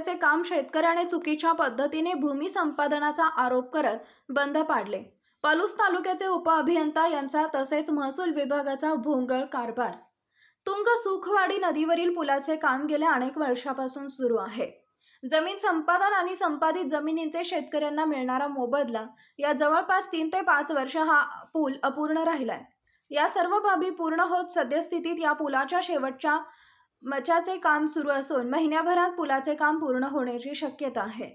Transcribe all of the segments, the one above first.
सुखवाडी रस्त्याचे काम शेतकऱ्याने चुकीच्या पद्धतीने भूमी संपादनाचा आरोप करत बंद पाडले. पलूस तालुक्याचे उपअभियंता यांचा तसेच महसूल विभागाचा भोंगळ कारभार. तुंग सुखवाडी नदीवरील पुलाचे काम गेल्या अनेक वर्षापासून सुरू आहे. जमीन संपादन आणि संपादित जमिनींचे शेतकऱ्यांना मिळणारा मोबदला या जवळपास तीन ते पाच वर्ष हा पूल अपूर्ण राहिलाय. या सर्व बाबी पूर्ण होत सद्यस्थितीत या पुलाच्या शेवटच्या मचाचे काम सुरू असून महिन्याभरात पुलाचे काम पूर्ण होण्याची शक्यता आहे.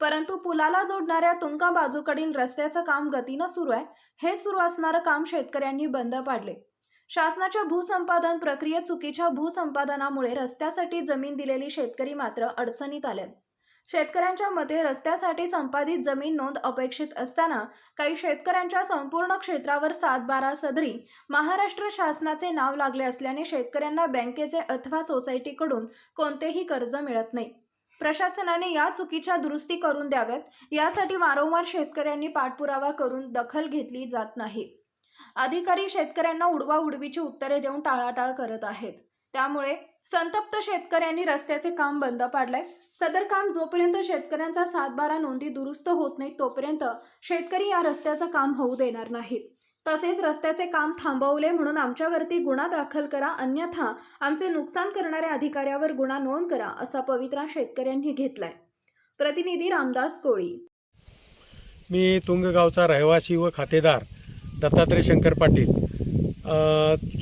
परंतु पुलाला जोडणाऱ्या तुंका बाजूकडील रस्त्याचं काम गतीनं सुरू आहे हे सुरू असणारं काम शेतकऱ्यांनी बंद पाडले. शासनाच्या भूसंपादन प्रक्रियेत चुकीच्या भूसंपादनामुळे रस्त्यासाठी जमीन दिलेली शेतकरी मात्र अडचणीत आलेत शेतकऱ्यांच्या मते रस्त्यासाठी संपादित जमीन नोंद अपेक्षित असताना काही शेतकऱ्यांच्या संपूर्ण क्षेत्रावर सात बारा सदरी महाराष्ट्र शासनाचे नाव लागले असल्याने शेतकऱ्यांना बँकेचे अथवा सोसायटीकडून कोणतेही कर्ज मिळत नाही. प्रशासनाने या चुकीच्या दुरुस्ती करून द्याव्यात यासाठी वारंवार शेतकऱ्यांनी पाठपुरावा करून दखल घेतली जात नाही. अधिकारी शेतकऱ्यांना उडवा उडवीची उत्तरे देऊन टाळाटाळ करत आहेत. त्यामुळे संतप्त शेतकऱ्यांनी रस्त्याचे काम बंद पाडलंय. सदर काम जोपर्यंत शेतकऱ्यांचा सातबारा नोंदी दुरुस्त होत नाही तोपर्यंत शेतकरी या रस्त्याचं काम होऊ देणार नाहीत. तसेच रस्त्याचे काम थांबवले म्हणून आमच्यावरती गुन्हा दाखल करा अन्यथा आमचे नुकसान करणाऱ्या अधिकाऱ्यावर गुन्हा नोंद करा असा पवित्रा शेतकऱ्यांनी घेतलाय. प्रतिनिधी रामदास कोळी. मी तुंगगावचा रहिवासी व खातेदार दत्तात्रय शंकर पाटील.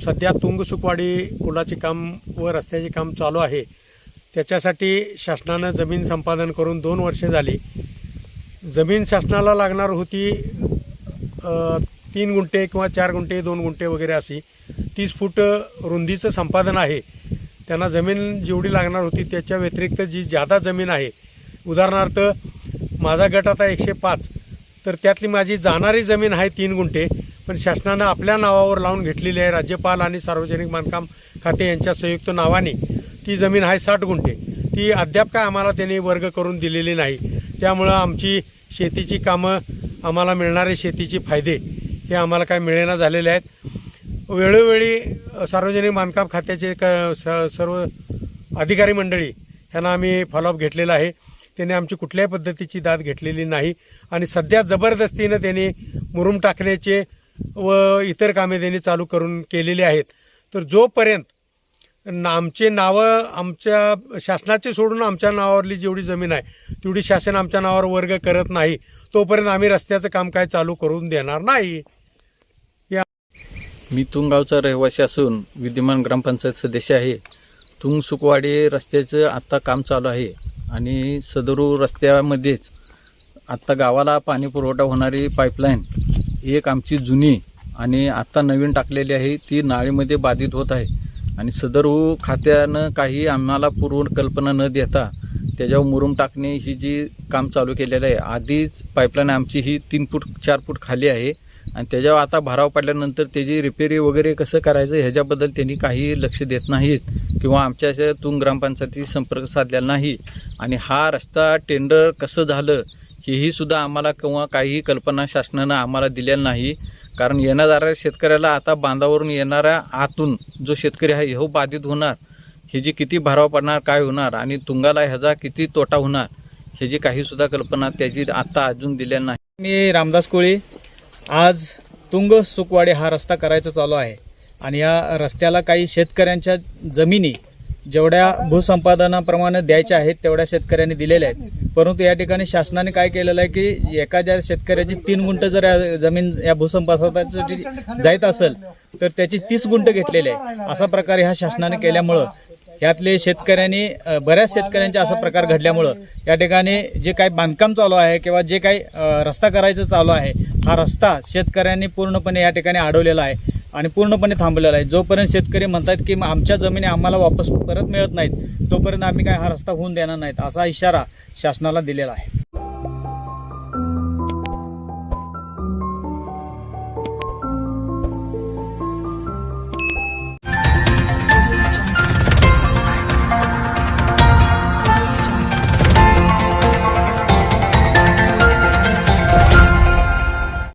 सध्या तुंग सुकवाडी पुलाचे काम व रस्त्याचे काम चालू आहे. त्याच्यासाठी शासनानं जमीन संपादन करून दोन वर्षे झाली. जमीन शासनाला लागणार होती तीन गुंठे किंवा चार गुंठे दोन गुंठे वगैरे अशी. तीस फूट रुंदीचं संपादन आहे. त्यांना जमीन जेवढी लागणार होती त्याच्या व्यतिरिक्त जी जादा जमीन आहे उदाहरणार्थ माझा गट आता एकशे पाच तर त्यातली माझी जाणारी जमीन आहे तीन गुंठे. पण शासनानं आपल्या नावावर लावून घेतलेली आहे. राज्यपाल आणि सार्वजनिक बांधकाम खाते यांच्या संयुक्त नावाने ती जमीन आहे साठ गुंठे. ती अद्याप काय आम्हाला त्यांनी वर्ग करून दिलेली नाही. त्यामुळं आमची शेतीची कामं आम्हाला मिळणारे शेतीचे फायदे हे आम्हाला काय मिळेना झालेले आहेत. वेळोवेळी सार्वजनिक बांधकाम खात्याचे क स सर्व अधिकारी मंडळी ह्यांना आम्ही फॉलोअप घेतलेला आहे. त्याने आमची कुठल्याही पद्धतीची दाद घेतलेली नाही. आणि सध्या जबरदस्तीनं त्यांनी मुरुम टाकण्याचे व इतर कामे त्यांनी चालू करून केलेली आहेत. तर जोपर्यंत ना आमचे नावं आमच्या शासनाचे सोडून आमच्या नावावरली जेवढी जमीन आहे तेवढी शासन आमच्या नावावर वर्ग करत नाही तोपर्यंत आम्ही रस्त्याचं काम काय चालू करून देणार नाही. या मी तुंगावचा रहिवासी असून विद्यमान ग्रामपंचायत सदस्य आहे. तुंग सुखवाडी रस्त्याचं आत्ता काम चालू आहे आणि सदरू रस्त्यामध्येच आत्ता गावाला पाणी पुरवठा होणारी पाईपलाईन एक आमची जुनी आणि आत्ता नवीन टाकलेली आहे ती नाळीमध्ये बाधित होत आहे. आणि सदर खात्यानं काही आम्हाला पूर्व कल्पना न देता त्याच्यावर मुरुम टाकणे ही जी काम चालू केलेलं आहे. आधीच पाईपलाईन आमची ही तीन फूट चार फूट खाली आहे आणि त्याच्यावर आता भराव पडल्यानंतर त्याची रिपेरी वगैरे कसं करायचं ह्याच्याबद्दल त्यांनी काही लक्ष देत नाहीत किंवा आमच्या तुंग ग्रामपंचायती संपर्क साधलेला नाही. आणि हा रस्ता टेंडर कसं झालं हेही सुद्धा आम्हाला किंवा काहीही कल्पना शासनानं आम्हाला दिलेलं नाही. कारण येणाऱ्या शेतकऱ्याला आता बांधावरून येणाऱ्या आतून जो शेतकरी आहे हो बाधित होणार. ह्याची किती भराव पडणार काय होणार आणि तुंगाला ह्याचा किती तोटा होणार ह्याची काहीसुद्धा कल्पना त्याची आत्ता अजून दिलेली नाही. मी रामदास कोळी. आज तुंग सुकवाडे हा रस्ता करायचा चालू आहे. आणि या रस्त्याला काही शेतकऱ्यांच्या जमिनी जेवढ्या भूसंपादनाप्रमाणे द्यायच्या आहेत तेवढ्या शेतकऱ्यांनी दिलेल्या आहेत. परंतु या ठिकाणी शासनाने काय केलेलं आहे की एखाद्या शेतकऱ्याची तीन गुंठ जर या जमीन या भूसंपादनासाठी जायत असेल तर त्याची तीस गुंठ घेतलेली आहे. असा प्रकार ह्या शासनाने केल्यामुळं यातले शेतकऱ्यांनी बऱ्याच शेतकऱ्यांचे असा प्रकार घडल्यामुळं या ठिकाणी जे काही बांधकाम चालू आहे किंवा जे काही रस्ता करायचं चालू आहे हा रस्ता शेतकऱ्यांनी पूर्णपणे या ठिकाणी अडवलेला आहे. आणि पूर्णपणे थांबलेला आहे. जोपर्यंत शेतकरी म्हणतात की मग आमच्या जमिनी आम्हाला वापस परत मिळत नाहीत तोपर्यंत आम्ही काय हा रस्ता होऊन देणार नाहीत असा इशारा शासनाला दिलेला आहे.